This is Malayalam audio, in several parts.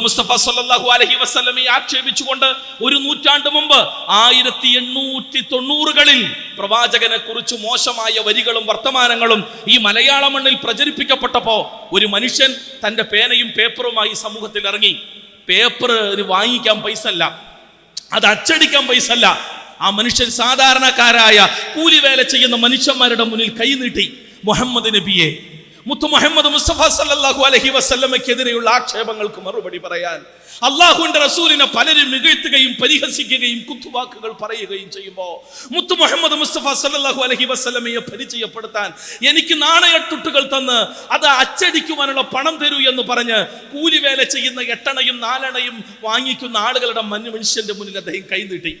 മുസ്തഫ സല്ലാഹു അലഹി വസ്ലമി ആക്ഷേപിച്ചുകൊണ്ട് ഒരു നൂറ്റാണ്ട് മുമ്പ് ആയിരത്തി എണ്ണൂറ്റി തൊണ്ണൂറുകളിൽ പ്രവാചകനെ കുറിച്ച് മോശമായ വരികളും വർത്തമാനങ്ങളും ഈ മലയാള മണ്ണിൽ പ്രചരിപ്പിക്കപ്പെട്ടപ്പോ ഒരു മനുഷ്യൻ തന്റെ പേനയും പേപ്പറുമായി സമൂഹത്തിൽ ഇറങ്ങി. പേപ്പർ വാങ്ങിക്കാൻ പൈസ അല്ല അത് അച്ചടിക്കാൻ പൈസ അല്ല ആ മനുഷ്യൻ സാധാരണക്കാരായ കൂലിവേല ചെയ്യുന്ന മനുഷ്യന്മാരുടെ മുന്നിൽ കൈ നീട്ടി മുഹമ്മദ് നബിയെ മുത്തു മുഹമ്മദ് മുസ്തഫ സല്ലാഹു അലഹി വസ്ല്ലമയ്ക്കെതിരെയുള്ള ആക്ഷേപങ്ങൾക്ക് മറുപടി പറയാൻ അള്ളാഹുവിന്റെ റസൂലിനെ പലരും മികഴ്ത്തുകയും പരിഹസിക്കുകയും കുത്തുവാക്കുകൾ പറയുകയും ചെയ്യുമ്പോൾ മുത്തു മുഹമ്മദ് മുസ്തഫ സല്ലാഹു അലഹി വസല്ലമയെ പരിചയപ്പെടുത്താൻ എനിക്ക് നാണയട്ടുട്ടുകൾ തന്ന് അത് അച്ചടിക്കുവാനുള്ള പണം തരൂ എന്ന് പറഞ്ഞ് കൂലിവേല ചെയ്യുന്ന എട്ടണയും നാലണയും വാങ്ങിക്കുന്ന ആളുകളുടെ മഞ്ഞു മനുഷ്യന്റെ മുന്നിൽ അദ്ദേഹം കൈനീട്ടി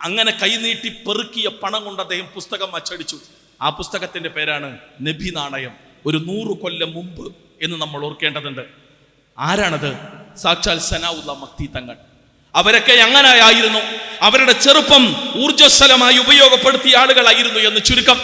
അങ്ങനെ കൈനീട്ടി പെറുക്കിയ പണം കൊണ്ട് അദ്ദേഹം പുസ്തകം അച്ചടിച്ചു. ആ പുസ്തകത്തിന്റെ പേരാണ് നബി നാണയം ഒരു നൂറ് കൊല്ലം മുമ്പ് എന്ന് നമ്മൾ ഓർക്കേണ്ടതുണ്ട്. ആരാണത്? സാക്ഷാൽ സനാവുല്ല മക്തി തങ്ങൾ. അവരൊക്കെ എങ്ങനെയായിരുന്നു അവരുടെ ചെറുപ്പം ഊർജസ്വലമായി ഉപയോഗപ്പെടുത്തിയ ആളുകളായിരുന്നു എന്ന് ചുരുക്കം.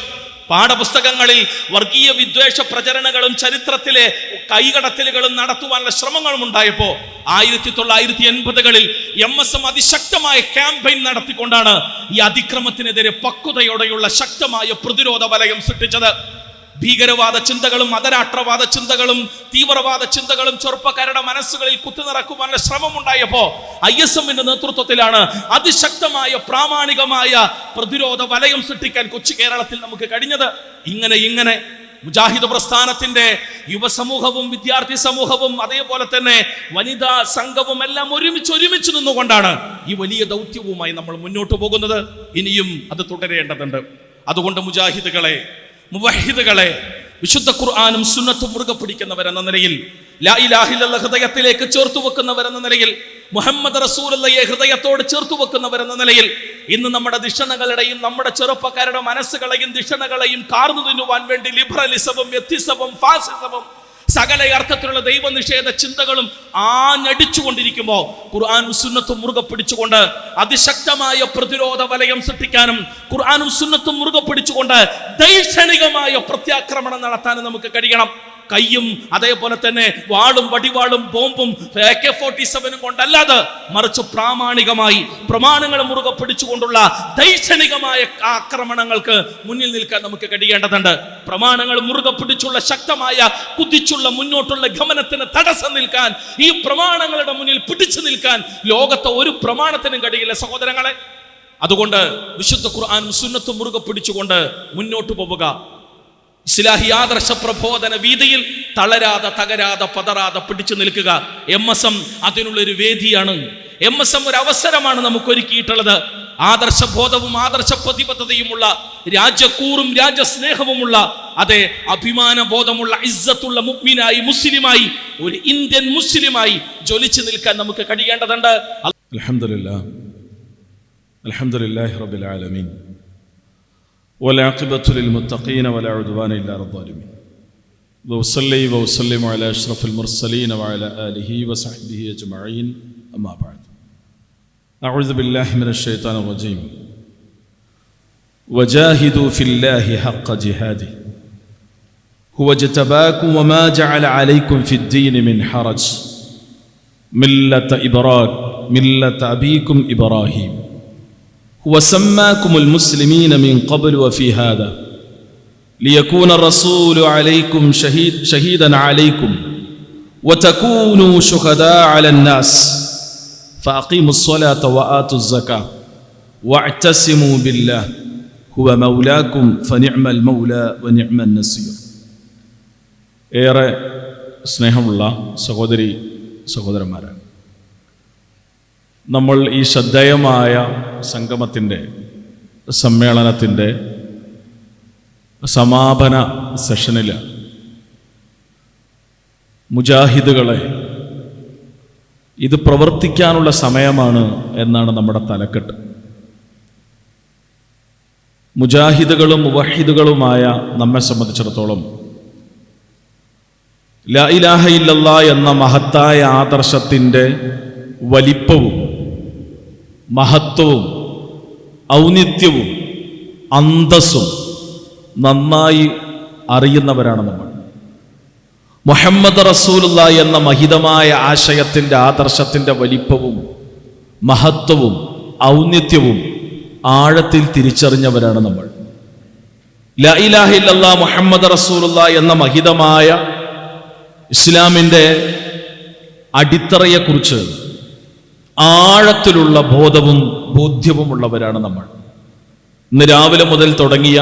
പാഠപുസ്തകങ്ങളിൽ വർഗീയ വിദ്വേഷ പ്രചരണങ്ങളും ചരിത്രത്തിലെ കൈകടത്തലുകളും നടത്തുവാനുള്ള ശ്രമങ്ങളും ഉണ്ടായപ്പോ ആയിരത്തി തൊള്ളായിരത്തി എൺപതുകളിൽ എം എസ് എം അതിശക്തമായ ക്യാമ്പയിൻ നടത്തിക്കൊണ്ടാണ് ഈ അതിക്രമത്തിനെതിരെ പക്വതയോടെയുള്ള ശക്തമായ പ്രതിരോധ വലയം സൃഷ്ടിച്ചത്. ഭീകരവാദ ചിന്തകളും മതരാഷ്ട്രവാദ ചിന്തകളും തീവ്രവാദ ചിന്തകളും ചെറുപ്പക്കാരുടെ മനസ്സുകളിൽ കുത്തിനിറക്കുവാനുള്ള ശ്രമം ഉണ്ടായപ്പോ ഐ എസ് എമ്മിന്റെ നേതൃത്വത്തിലാണ് അതിശക്തമായ പ്രാമാണികമായ പ്രതിരോധ വലയം സൃഷ്ടിക്കാൻ കൊച്ചു കേരളത്തിൽ നമുക്ക് കഴിഞ്ഞത്. ഇങ്ങനെ ഇങ്ങനെ മുജാഹിദ് പ്രസ്ഥാനത്തിന്റെ യുവസമൂഹവും വിദ്യാർത്ഥി സമൂഹവും അതേപോലെ തന്നെ വനിതാ സംഘവും എല്ലാം ഒരുമിച്ച് ഒരുമിച്ച് നിന്നുകൊണ്ടാണ് ഈ വലിയ ദൗത്യവുമായി നമ്മൾ മുന്നോട്ട് പോകുന്നത്. ഇനിയും അത് തുടരേണ്ടതുണ്ട്. അതുകൊണ്ട് മുജാഹിദുകളെ മുവഹിദുകളെ വിശുദ്ധ ഖുർആാനും സുന്നത്തും മുറുകെ പിടിക്കുന്നവരെന്ന നിലയിൽ ലാ ഹൃദയത്തിലേക്ക് ചേർത്തു വെക്കുന്നവരെന്ന നിലയിൽ മുഹമ്മദ് റസൂലയെ ഹൃദയത്തോട് ചേർത്തു വെക്കുന്നവരെന്ന നിലയിൽ ഇന്ന് നമ്മുടെ ദിഷണകളുടെയും നമ്മുടെ ചെറുപ്പക്കാരുടെ മനസ്സുകളെയും ദിഷണകളെയും കാർന്നു തിന്നുവാൻ വേണ്ടി ലിബറലിസവും വ്യത്യസ്തവും ഫാസിസവും സകല അർത്ഥത്തിലുള്ള ദൈവനിഷേധ ചിന്തകളും ആഞ്ഞടിച്ചുകൊണ്ടിരിക്കുമ്പോൾ ഖുർആാനും സുന്നത്തും മുറുകെ പിടിച്ചുകൊണ്ട് അതിശക്തമായ പ്രതിരോധ വലയം സൃഷ്ടിക്കാനും ഖുർആാനും സുന്നത്തും മുറുകെ പിടിച്ചുകൊണ്ട് ദൈക്ഷണികമായ പ്രത്യാക്രമണം നടത്താനും നമുക്ക് കഴിയണം. കയ്യും അതേപോലെ തന്നെ വാളും വടിവാളും ബോംബും എ കെ ഫോർട്ടി സെവനും കൊണ്ടല്ലാതെ മറിച്ച് പ്രാമാണികമായി പ്രമാണങ്ങൾ മുറുകെ പിടിച്ചുകൊണ്ടുള്ള ദൈക്ഷണികമായ ആക്രമണങ്ങൾക്ക് മുന്നിൽ നിൽക്കാൻ നമുക്ക് കഴിയേണ്ടതുണ്ട്. പ്രമാണങ്ങൾ മുറുകെ പിടിച്ചുള്ള ശക്തമായ കുതിച്ചുള്ള മുന്നോട്ടുള്ള ഗമനത്തിന് തടസ്സം നിൽക്കാൻ ഈ പ്രമാണങ്ങളുടെ മുന്നിൽ പിടിച്ചു നിൽക്കാൻ ലോകത്തെ ഒരു പ്രമാണത്തിനും കഴിയില്ല സഹോദരങ്ങളെ. അതുകൊണ്ട് വിശുദ്ധ ഖുർആാനും സുന്നത്തും മുറുകെ പിടിച്ചുകൊണ്ട് മുന്നോട്ട് പോവുക. ഇസ്ലാഹി ആദർശ പ്രബോധന വീതിയിൽ തളരാതെ തകരാതെ പതറാതെ പിടിച്ചു നിൽക്കുക. എം എസ് എം അതിനുള്ളൊരു വേദിയാണ്. എം എസ് എം ഒരു അവസരമാണ് നമുക്ക് ഒരുക്കിയിട്ടുള്ളത് ആദർശബോധവും ആദർശ പ്രതിബദ്ധതയുമുള്ള രാജ്യക്കൂറും രാജ്യസ്നേഹവുമുള്ള അതെ അഭിമാന ബോധമുള്ള ഇസ്സത്തുള്ള മുഗ്മിനായി മുസ്ലിമായി ഒരു ഇന്ത്യൻ മുസ്ലിമായി ജ്വലിച്ചു നിൽക്കാൻ നമുക്ക് കഴിയേണ്ടതുണ്ട്. അലഹമില്ല അലഹമില്ലാഹി റബിലാലമീൻ والعاقبة للمتقين ولا عدوان إلا على الظالمين. وأصلي وأسلم على أشرف المرسلين وعلى آله وصحبه أجمعين. أما بعد. أعوذ بالله من الشيطان الرجيم. وجاهدوا في الله حق جهاده. هو اجتباكم وما جعل عليكم في الدين من حرج. ملة إبراك ملة أبيكم إبراهيم. هو سماكم المسلمين من قبل وفي هذا ليكون الرسول عليكم شهيد شهيدا عليكم وتكونوا شهداء على الناس فأقيموا الصلاة وآتوا الزكاة واعتصموا بالله هو مولاكم فنعم المولى ونعم النصير ഏറെ സ്നേഹമുള്ള സഹോദരി സഹോദരന്മാരാണ് നമ്മൾ ഈ ശ്രദ്ധേയമായ സംഗമത്തിന്റെ സമ്മേളനത്തിന്റെ സമാപന സെഷനിൽ മുജാഹിദുകളെ ഇത് പ്രവർത്തിക്കാനുള്ള സമയമാണ് എന്നാണ് നമ്മുടെ തലക്കെട്ട്. മുജാഹിദുകളും വഹിദുകളുമായ നമ്മെ സംബന്ധിച്ചിടത്തോളം ലാ ഇലാഹ ഇല്ലല്ലാ എന്ന മഹത്തായ ആദർശത്തിന്റെ വലിപ്പവും മഹത്വവും ഔന്നിത്യവും അന്തസ്സും നന്നായി അറിയുന്നവരാണ് നമ്മൾ. മുഹമ്മദ് റസൂലുള്ള എന്ന മഹിതമായ ആശയത്തിന്റെ ആദർശത്തിന്റെ വലിപ്പവും മഹത്വവും ഔന്നിത്യവും ആഴത്തിൽ തിരിച്ചറിഞ്ഞവരാണ് നമ്മൾ. ലാ ഇലാഹ ഇല്ലല്ലാ മുഹമ്മദ് റസൂലുള്ള എന്ന മഹിതമായ ഇസ്ലാമിന്റെ അടിത്തറയെക്കുറിച്ച് ആഴത്തിലുള്ള ബോധവും ബോധ്യവുമുള്ളവരാണ് നമ്മൾ. ഇന്ന് രാവിലെ മുതൽ തുടങ്ങിയ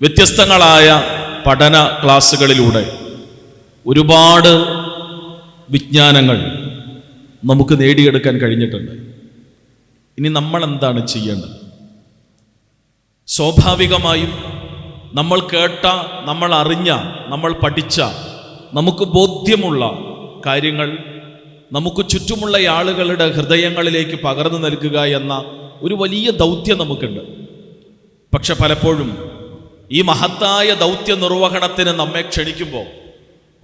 വ്യത്യസ്തങ്ങളായ പഠന ക്ലാസ്സുകളിലൂടെ ഒരുപാട് വിജ്ഞാനങ്ങൾ നമുക്ക് നേടിയെടുക്കാൻ കഴിഞ്ഞിട്ടുണ്ട്. ഇനി നമ്മൾ എന്താണ് ചെയ്യേണ്ടത്? സ്വാഭാവികമായും നമ്മൾ കേട്ട നമ്മൾ അറിഞ്ഞ നമ്മൾ പഠിച്ച നമുക്ക് ബോധ്യമുള്ള കാര്യങ്ങൾ നമുക്ക് ചുറ്റുമുള്ള ആളുകളുടെ ഹൃദയങ്ങളിലേക്ക് പകർന്നു നൽകുക എന്ന ഒരു വലിയ ദൗത്യം നമുക്കുണ്ട്. പക്ഷെ പലപ്പോഴും ഈ മഹത്തായ ദൗത്യ നിർവഹണത്തിന് നമ്മെ ക്ഷണിക്കുമ്പോൾ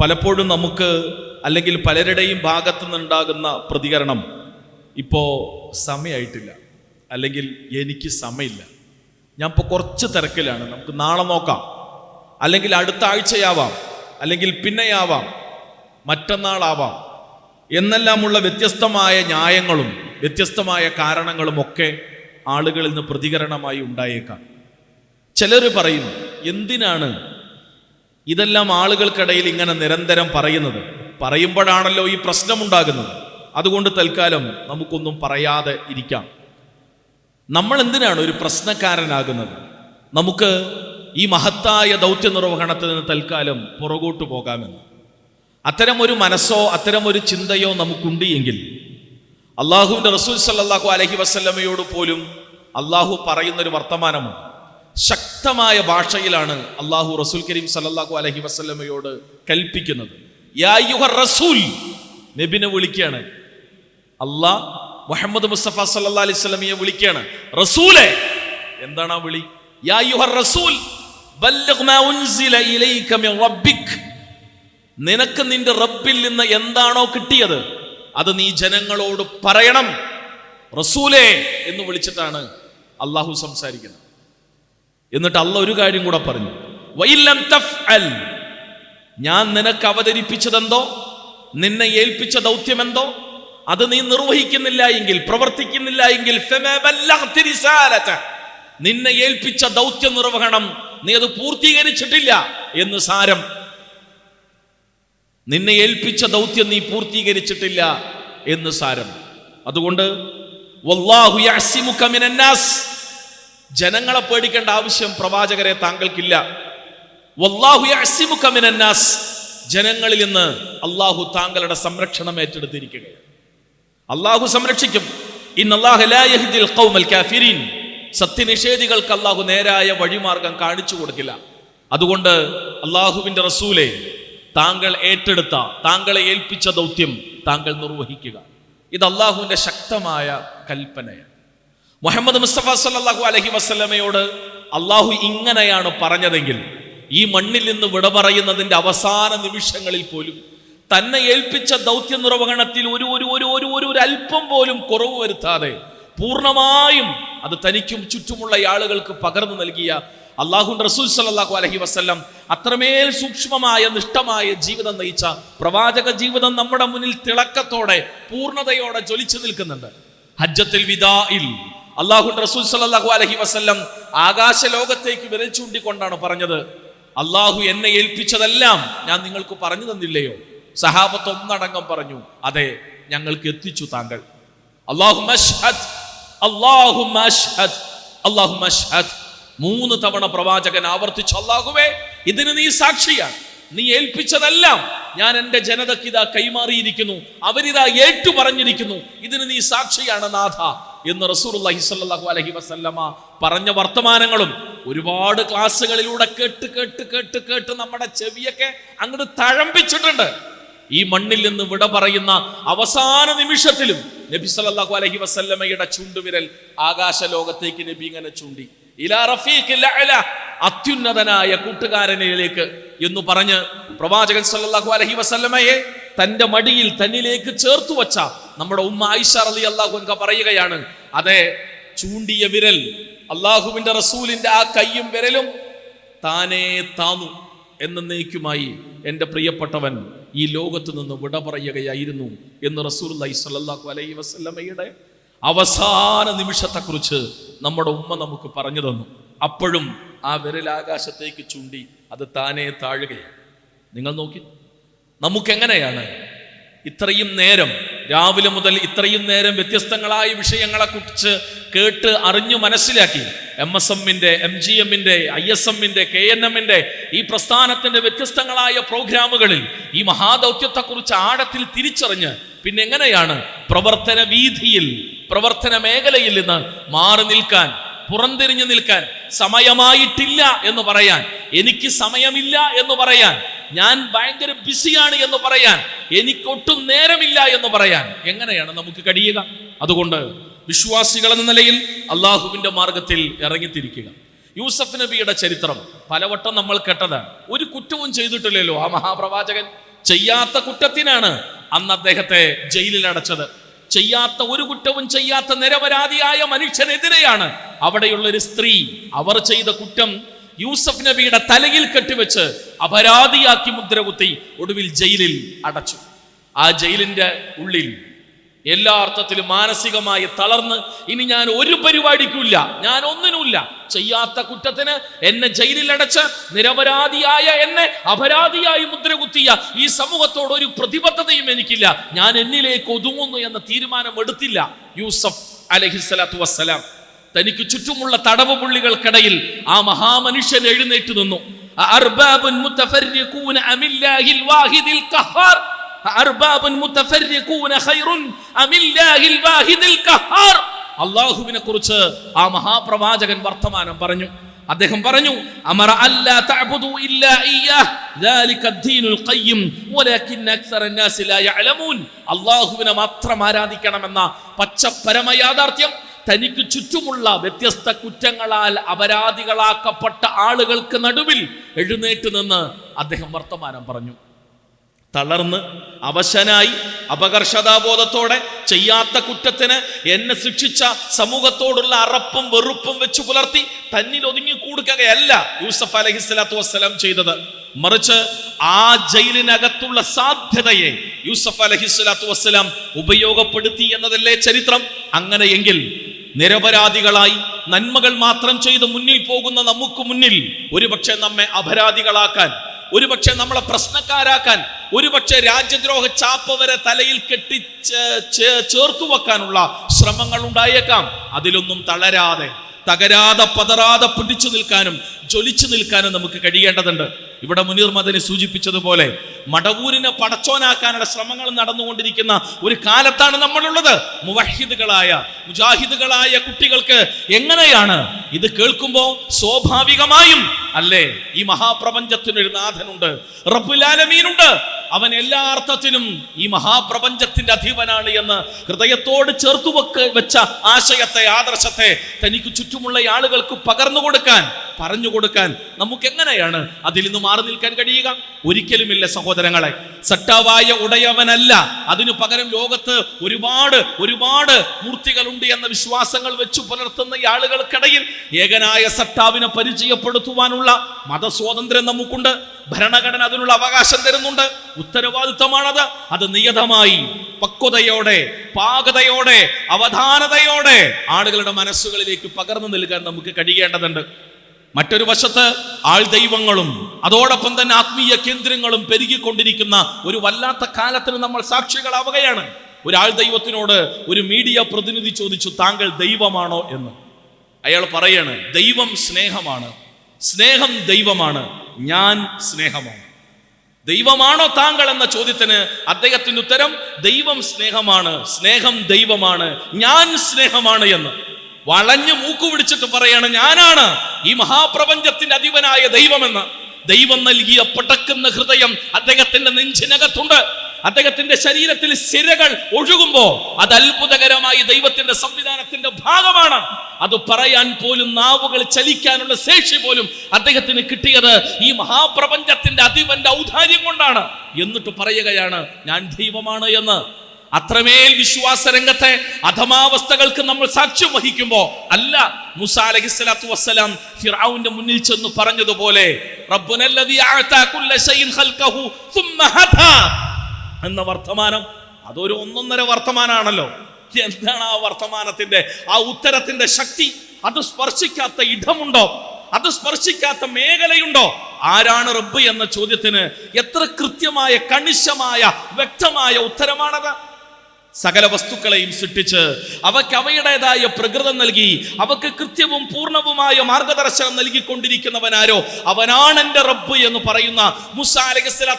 പലപ്പോഴും നമുക്ക് അല്ലെങ്കിൽ പലരുടെയും ഭാഗത്തു നിന്നുണ്ടാകുന്ന പ്രതികരണം ഇപ്പോൾ സമയമായിട്ടില്ല അല്ലെങ്കിൽ എനിക്ക് സമയമില്ല ഞാൻ ഇപ്പോൾ കുറച്ച് തിരക്കിലാണ്. നമുക്ക് നാളെ നോക്കാം. അല്ലെങ്കിൽ അടുത്ത ആഴ്ചയാവാം. അല്ലെങ്കിൽ പിന്നെയാവാം. മറ്റന്നാളാവാം. എന്നെല്ലാമുള്ള വ്യത്യസ്തമായ ന്യായങ്ങളും വ്യത്യസ്തമായ കാരണങ്ങളും ഒക്കെ ആളുകളിൽ നിന്ന് പ്രതികരണമായി ഉണ്ടായേക്കാം. ചിലർ പറയും എന്തിനാണ് ഇതെല്ലാം ആളുകൾക്കിടയിൽ ഇങ്ങനെ നിരന്തരം പറയുന്നത്? പറയുമ്പോഴാണല്ലോ ഈ പ്രശ്നമുണ്ടാകുന്നത്. അതുകൊണ്ട് തൽക്കാലം നമുക്കൊന്നും പറയാതെ ഇരിക്കാം. നമ്മൾ എന്തിനാണ് ഒരു പ്രശ്നക്കാരനാകുന്നത്? നമുക്ക് ഈ മഹത്തായ ദൗത്യ നിർവഹണത്തിൽ നിന്ന് തൽക്കാലം പുറകോട്ട് പോകാമെന്ന്. അത്തരം ഒരു മനസ്സോ അത്തരം ഒരു ചിന്തയോ നമുക്കുണ്ട് എങ്കിൽ അള്ളാഹുവിന്റെ റസൂൽ സല്ലാഹു അലഹി വസ്ല്ലമയോട് പോലും അള്ളാഹു പറയുന്നൊരു വർത്തമാനമുണ്ട്. ശക്തമായ ഭാഷയിലാണ് അള്ളാഹു റസൂൽ കരീം സല്ലാഹു അലഹി വസ്ല്ലമയോട് കൽപ്പിക്കുന്നത്. റസൂൽ നബിനെ വിളിക്കുകയാണ്. അള്ളാഹ് മുഹമ്മദ് മുസ്തഫ സല്ലാ അലൈഹി സ്വലമിയെ വിളിക്കുകയാണ്. റസൂലെ എന്താണ് ആ വിളി? യാ റസൂൽ മാ ഉൻസില ഇലൈക നിനക്ക് നിന്റെ റബ്ബിൽ നിന്ന് എന്താണോ കിട്ടിയത് അത് നീ ജനങ്ങളോട് പറയണം. റസൂലേ എന്ന് വിളിച്ചിട്ടാണ് അള്ളാഹു സംസാരിക്കുന്നത്. എന്നിട്ട് അള്ള ഒരു കാര്യം കൂടെ പറഞ്ഞു. ഞാൻ നിനക്ക് അവതരിപ്പിച്ചതെന്തോ? നിന്നെ ഏൽപ്പിച്ച ദൗത്യമെന്തോ? അത് നീ നിർവഹിക്കുന്നില്ല എങ്കിൽ പ്രവർത്തിക്കുന്നില്ല എങ്കിൽ നിന്നെ ഏൽപ്പിച്ച ദൗത്യ നിർവഹണം നീ അത് പൂർത്തീകരിച്ചിട്ടില്ല എന്ന് സാരം നിന്നെ ഏൽപ്പിച്ച ദൗത്യം നീ പൂർത്തീകരിച്ചിട്ടില്ല എന്ന് സാരം. അതുകൊണ്ട് ജനങ്ങളെ പേടിക്കേണ്ട ആവശ്യം പ്രവാചകരെ താങ്കൾക്കില്ല. ജനങ്ങളിൽ നിന്ന് അള്ളാഹു താങ്കളുടെ സംരക്ഷണം ഏറ്റെടുത്തിരിക്കുകയാണ്. അള്ളാഹു സംരക്ഷിക്കും. സത്യനിഷേധികൾക്ക് അള്ളാഹു നേരായ വഴിമാർഗം കാണിച്ചു കൊടുക്കില്ല. അതുകൊണ്ട് അള്ളാഹുവിന്റെ റസൂലെ താങ്കൾ ഏറ്റെടുത്ത താങ്കളെ ഏൽപ്പിച്ച ദൗത്യം താങ്കൾ നിർവഹിക്കുക. ഇത് അള്ളാഹുവിന്റെ ശക്തമായ കൽപ്പനയാണ്. മുഹമ്മദ് മുസ്തഫ സല്ലല്ലാഹു അലഹി വസ്ലമയോട് അള്ളാഹു ഇങ്ങനെയാണ് പറഞ്ഞതെങ്കിൽ ഈ മണ്ണിൽ നിന്ന് വിട പറയുന്നതിന്റെ അവസാന നിമിഷങ്ങളിൽ പോലും തന്നെ ഏൽപ്പിച്ച ദൗത്യ നിർവഹണത്തിൽ ഒരു ഒരു ഒരു ഒരു ഒരു ഒരു അല്പം പോലും കുറവ് വരുത്താതെ പൂർണമായും അത് തനിക്കും ചുറ്റുമുള്ള ആളുകൾക്ക് പകർന്നു നൽകിയ അള്ളാഹു റസൂൽ സല്ലല്ലാഹു അലഹി വസല്ലം അത്രമേൽ സൂക്ഷ്മമായ നിഷ്ഠമായ ജീവിതം നയിച്ച പ്രവാചക ജീവിതം നമ്മുടെ മുന്നിൽ തിളക്കത്തോടെ പൂർണതയോടെ ജ്വലിച്ചു നിൽക്കുന്നുണ്ട്. ഹജ്ജത്തിൽ വിദായിൽ അള്ളാഹു റസൂൽ സല്ലല്ലാഹു അലഹി വസ്ല്ലം ആകാശ ലോകത്തേക്ക് വിരൽ ചൂണ്ടിക്കൊണ്ടാണ് പറഞ്ഞത്. അള്ളാഹു എന്നെ ഏൽപ്പിച്ചതെല്ലാം ഞാൻ നിങ്ങൾക്ക് പറഞ്ഞു തന്നില്ലയോ? സഹാബത്ത് ഒന്നടങ്കം പറഞ്ഞു അതെ ഞങ്ങൾക്ക് എത്തിച്ചു താങ്കൾ. അള്ളാഹു അള്ളാഹു അള്ളാഹു മൂന്ന് തവണ പ്രവാചകൻ ആവർത്തിച്ചു ഇതിന് നീ സാക്ഷിയാണ്. നീ ഏൽപ്പിച്ചതെല്ലാം ഞാൻ എന്റെ ജനതയ്ക്ക് ഇതാ കൈമാറിയിരിക്കുന്നു. അവരിതാ ഏറ്റു പറഞ്ഞിരിക്കുന്നു ഇതിന് നീ സാക്ഷിയാണ് നാഥ. എന്ന് റസൂർഹി സല്ലാഹു അലഹി വസല്ലമ പറഞ്ഞ വർത്തമാനങ്ങളും ഒരുപാട് ക്ലാസ്സുകളിലൂടെ കേട്ട് കേട്ട് കേട്ട് കേട്ട് നമ്മുടെ ചെവിയൊക്കെ അങ്ങോട്ട് തഴമ്പിച്ചിട്ടുണ്ട്. ഈ മണ്ണിൽ നിന്ന് വിട പറയുന്ന അവസാന നിമിഷത്തിലും നബി സല്ലാഹു അലഹി വസല്ലമയുടെ ചൂണ്ടുവിരൽ ആകാശ ലോകത്തേക്ക് നബി ഇങ്ങനെ ചൂണ്ടി. ഇലാ അഅല, അത്യുന്നതനായ കൂട്ടുകാരനിലേക്ക് എന്ന് പറഞ്ഞ് പ്രവാചകൻ സല്ലല്ലാഹു അലൈഹി വസല്ലമയെ തന്റെ മടിയിൽ തന്നിലേക്ക് ചേർത്തു വച്ച നമ്മുടെ ഉമ്മ ആയിഷ റളിയല്ലാഹു അള്ളാഹു പറയുകയാണ് അതെ ചൂണ്ടിയ വിരൽ അള്ളാഹുവിന്റെ റസൂലിന്റെ ആ കയ്യും വിരലും താനേ താന്നു എന്നേക്കുമായി എന്റെ പ്രിയപ്പെട്ടവൻ ഈ ലോകത്ത് നിന്ന് വിട പറയുകയായിരുന്നു എന്ന് സല്ലല്ലാഹു അലൈഹി വസല്ലമയുടെ അവസാന നിമിഷത്തെക്കുറിച്ച് നമ്മുടെ ഉമ്മ നമുക്ക് പറഞ്ഞു തന്നു. അപ്പോഴും ആ വിരലാകാശത്തേക്ക് ചൂണ്ടി അത് താനേ താഴുകയാണ്. നിങ്ങൾ നോക്കി. നമുക്കെങ്ങനെയാണ് ഇത്രയും നേരം രാവിലെ മുതൽ ഇത്രയും നേരം വ്യത്യസ്തങ്ങളായ വിഷയങ്ങളെ കുറിച്ച് കേട്ട് അറിഞ്ഞു മനസ്സിലാക്കി. എം എസ് എമ്മിന്റെ എം ജി എമ്മിന്റെ ഐ എസ് എമ്മിന്റെ കെ എൻ എമ്മിന്റെ ഈ പ്രസ്ഥാനത്തിന്റെ വ്യത്യസ്തങ്ങളായ പ്രോഗ്രാമുകളിൽ ഈ മഹാദൗത്യത്തെക്കുറിച്ച് ആഴത്തിൽ തിരിച്ചറിഞ്ഞ് പിന്നെ എങ്ങനെയാണ് പ്രവർത്തന വീതിയിൽ പ്രവർത്തന മേഖലയിൽ നിന്ന് മാറി നിൽക്കാൻ പുറംതിരിഞ്ഞു നിൽക്കാൻ സമയമായിട്ടില്ല എന്ന് പറയാൻ എനിക്ക് സമയമില്ല എന്ന് പറയാൻ ഞാൻ ഭയങ്കര ബിസിയാണ് എന്ന് പറയാൻ എനിക്കൊട്ടും നേരമില്ല എന്ന് പറയാൻ എങ്ങനെയാണ് നമുക്ക് കഴിയുക? അതുകൊണ്ട് വിശ്വാസികൾ എന്ന നിലയിൽ അള്ളാഹുവിന്റെ മാർഗത്തിൽ ഇറങ്ങിത്തിരിക്കുക. യൂസഫ് നബിയുടെ ചരിത്രം പലവട്ടം നമ്മൾ കേട്ടതാണ്. ഒരു കുറ്റവും ചെയ്തിട്ടില്ലല്ലോ ആ മഹാപ്രവാചകൻ. ചെയ്യാത്ത കുറ്റത്തിനാണ് അന്ന് അദ്ദേഹത്തെ ജയിലിൽ അടച്ചത്. ചെയ്യാത്ത ഒരു കുറ്റവും ചെയ്യാത്ത നിരപരാധിയായ മനുഷ്യനെതിരെയാണ് അവിടെയുള്ള ഒരു സ്ത്രീ അവർ ചെയ്ത കുറ്റം യൂസഫ് നബിയുടെ തലയിൽ കെട്ടിവെച്ച് അപരാധിയാക്കി മുദ്രകുത്തി ഒടുവിൽ ജയിലിൽ അടച്ചു. ആ ജയിലിന്റെ ഉള്ളിൽ എല്ലാ അർത്ഥത്തിലും മാനസികമായി തളർന്ന് ഇനി ഞാൻ ഒരു പരിപാടിക്കില്ല ഞാൻ ഒന്നിനുമില്ല. ചെയ്യാത്ത കുറ്റത്തിന് എന്നെ ജയിലിൽ അടച്ച് നിരപരാധിയായ എന്നെ അപരാധിയായി മുദ്രകുത്തിയ ഈ സമൂഹത്തോട് ഒരു പ്രതിബദ്ധതയും എനിക്കില്ല. ഞാൻ എന്നിലേക്ക് ഒതുങ്ങുന്നു എന്ന തീരുമാനം എടുത്തില്ല. യൂസഫ് അലഹിസ്സലാത്തു വസ്സലാം തനിക്ക് ചുറ്റുമുള്ള തടവ് പുള്ളികൾക്കിടയിൽ ആ മഹാമനുഷ്യൻ എഴുന്നേറ്റ് നിന്നു. അർബാബുൻ മുതഫറിഖൂന ഖൈറുൻ അമില്ലാഹിൽ വാഹിദിൽ ഖഹാർ. അല്ലാഹുവിനെ കുറിച്ച് ആ മഹാപ്രവാചകൻ വർത്തമാനം പറഞ്ഞു. അദ്ദേഹം പറഞ്ഞു അമറ അല്ലാ തഅബുദു ഇല്ലാ ഇയ്യാഹ് ദാലിക അദ്ദീനുൽ ഖയ്യിം. വലാകിന്ന അക്സറൻ നാസി ലാ യഅലമൂൻ. അല്ലാഹുവിനെ മാത്രം ആരാധിക്കണമെന്ന പച്ച പരമ യാഥാർത്ഥ്യം തനിക്ക് ചുറ്റുമുള്ള വ്യത്യസ്ത കുറ്റങ്ങളാൽ അപരാധികളാക്കപ്പെട്ട ആളുകൾക്ക് നടുവിൽ എഴുന്നേറ്റ് നിന്ന് അദ്ദേഹം വർത്തമാനം പറഞ്ഞു. തളർന്ന് അവശനായി അപകർഷതാബോധത്തോടെ ചെയ്യാത്ത കുറ്റത്തിന് എന്നെ ശിക്ഷിച്ച സമൂഹത്തോടുള്ള അറപ്പും വെറുപ്പും വെച്ച് പുലർത്തി തന്നിൽ ഒതുങ്ങി കൊടുക്കുകയല്ല യൂസഫ് അലഹിസ്ലാത്തു വസ്സലാം ചെയ്തത്. മറിച്ച് ആ ജയിലിനകത്തുള്ള സാധ്യതയെ യൂസഫ് അലഹിസ്ലാത്തു വസ്സലാം ഉപയോഗപ്പെടുത്തി എന്നതല്ലേ ചരിത്രം? അങ്ങനെയെങ്കിൽ നിരപരാധികളായി നന്മകൾ മാത്രം ചെയ്ത് മുന്നിൽ പോകുന്ന നമുക്ക് മുന്നിൽ ഒരുപക്ഷെ നമ്മെ അപരാധികളാക്കാൻ ഒരുപക്ഷെ നമ്മളെ പ്രശ്നക്കാരാക്കാൻ ഒരുപക്ഷെ രാജ്യദ്രോഹ ചാപ്പ വരെ തലയിൽ കെട്ടി ചേർത്തു വെക്കാനുള്ള ശ്രമങ്ങൾ ഉണ്ടായേക്കാം. അതിലൊന്നും തളരാതെ തകരാതെ പതറാതെ പിടിച്ചു നിൽക്കാനും ജ്വലിച്ചു നിൽക്കാനും നമുക്ക് കഴിയേണ്ടതുണ്ട്. ഇവിടെ മുനീർ മദനി സൂചിപ്പിച്ചതുപോലെ മടവൂരിനെ പടച്ചോനാക്കാനുള്ള ശ്രമങ്ങൾ നടന്നുകൊണ്ടിരിക്കുന്ന ഒരു കാലത്താണ് നമ്മളുള്ളത്. മുവഹിദുകളായ മുജാഹിദുകളായ കുട്ടികൾക്ക് എങ്ങനെയാണ് ഇത് കേൾക്കുമ്പോൾ സ്വാഭാവികമായും അല്ലേ? ഈ മഹാപ്രപഞ്ചത്തിനൊരു നാഥനുണ്ട് റബ്ബുലാലമീനുണ്ട് അവൻ എല്ലാ അർത്ഥത്തിലും ഈ മഹാപ്രപഞ്ചത്തിന്റെ അധീപനാണ് എന്ന് ഹൃദയത്തോട് ചേർത്തു വെച്ച ആശയത്തെ ആദർശത്തെ തനിക്ക് ചുറ്റുമുള്ള ആളുകൾക്ക് പകർന്നു കൊടുക്കാൻ പറഞ്ഞു കൊടുക്കാൻ നമുക്ക് എങ്ങനെയാണ് അതിൽ നിന്ന് മാറി നിൽക്കാൻ കഴിയുക? ഒരിക്കലുമില്ല സഹോദരങ്ങളെ. സട്ടാവായ ഉടയവനല്ല. അതിനു പകരം ലോകത്ത് ഒരുപാട് ഒരുപാട് മൂർത്തികളുണ്ട് എന്ന വിശ്വാസങ്ങൾ വെച്ചു പുലർത്തുന്ന ആളുകൾക്കിടയിൽ ഏകനായ സട്ടാവിനെ പരിചയപ്പെടുത്തുവാനുള്ള മതസ്വാതന്ത്ര്യം നമുക്കുണ്ട്. ഭരണഘടന അതിനുള്ള അവകാശം തരുന്നുണ്ട്. ഉത്തരവാദിത്തമാണത്. അത് നിയതമായി പക്വതയോടെ പാകതയോടെ അവധാനതയോടെ ആളുകളുടെ മനസ്സുകളിലേക്ക് പകർന്നു നൽകാൻ നമുക്ക് കഴിയേണ്ടതുണ്ട്. മറ്റൊരു വശത്ത് ആൾ ദൈവങ്ങളും അതോടൊപ്പം തന്നെ ആത്മീയ കേന്ദ്രങ്ങളും പെരുകിക്കൊണ്ടിരിക്കുന്ന ഒരു വല്ലാത്ത കാലത്തിന് നമ്മൾ സാക്ഷികളാവുകയാണ്. ഒരാൾ ദൈവത്തിനോട് ഒരു മീഡിയ പ്രതിനിധി ചോദിച്ചു താങ്കൾ ദൈവമാണോ? എന്ന്. അയാൾ പറയാണ് ദൈവം സ്നേഹമാണ്. സ്നേഹം ദൈവമാണ്. ഞാൻ സ്നേഹമാണ്. ദൈവമാണോ താങ്കൾ? എന്ന ചോദ്യത്തിന് അദ്ദേഹത്തിന്റെ ഉത്തരം ദൈവം സ്നേഹമാണ്. സ്നേഹം ദൈവമാണ്. ഞാൻ സ്നേഹമാണ് എന്ന്. വളഞ്ഞു മൂക്കു പിടിച്ചിട്ട് പറയാണ് ഞാനാണ് ഈ മഹാപ്രപഞ്ചത്തിന്റെ അധിപനായ ദൈവമെന്ന്. ദൈവം നൽകിയ പടക്കുന്ന ഹൃദയം അദ്ദേഹത്തിന്റെ നെഞ്ചിനകത്തുണ്ട്. അദ്ദേഹത്തിന്റെ ശരീരത്തിൽ സിരകൾ ഒഴുകുമ്പോ അത് അത്ഭുതകരമായി ദൈവത്തിന്റെ സംവിധാനത്തിന്റെ ഭാഗമാണ്. അത് പറയാൻ പോലും നാവുകൾ ചലിക്കാനുള്ള ശേഷി പോലും അദ്ദേഹത്തിന് കിട്ടിയത് ഈ മഹാപ്രപഞ്ചത്തിന്റെ അതിവന്റെ ഔദാര്യം കൊണ്ടാണ്. എന്നിട്ട് പറയുകയാണ് ഞാൻ ദൈവമാണ് എന്ന്. അത്രമേൽ വിശ്വാസ രംഗത്തെ അധമാവസ്ഥകൾക്ക് നമ്മൾ സാക്ഷ്യം വഹിക്കുമ്പോ അല്ല മുസ വസ്സലാം ഫിറാവുന്റെ മുന്നിൽ ചെന്ന് പറഞ്ഞതുപോലെ എന്ന വർത്തമാനം അതൊരു ഒന്നൊന്നര വർത്തമാനാണല്ലോ. എന്താണ് ആ വർത്തമാനത്തിന്റെ ആ ഉത്തരത്തിന്റെ ശക്തി? അത് സ്പർശിക്കാത്ത ഇടമുണ്ടോ? അത് സ്പർശിക്കാത്ത മേഖലയുണ്ടോ? ആരാണ് റബ്ബ് എന്ന ചോദ്യത്തിന് എത്ര കൃത്യമായ കണിശമായ വ്യക്തമായ ഉത്തരമാണത്? സകല വസ്തുക്കളെയും സൃഷ്ടിച്ച് അവയ്ക്ക് അവയുടേതായ പ്രകൃതം നൽകി അവക്ക് കൃത്യവും പൂർണവുമായ മാർഗദർശനം നൽകിക്കൊണ്ടിരിക്കുന്നവനാരോ? അവനാണ് എന്റെ റബ്ബ് എന്ന് പറയുന്ന മുസ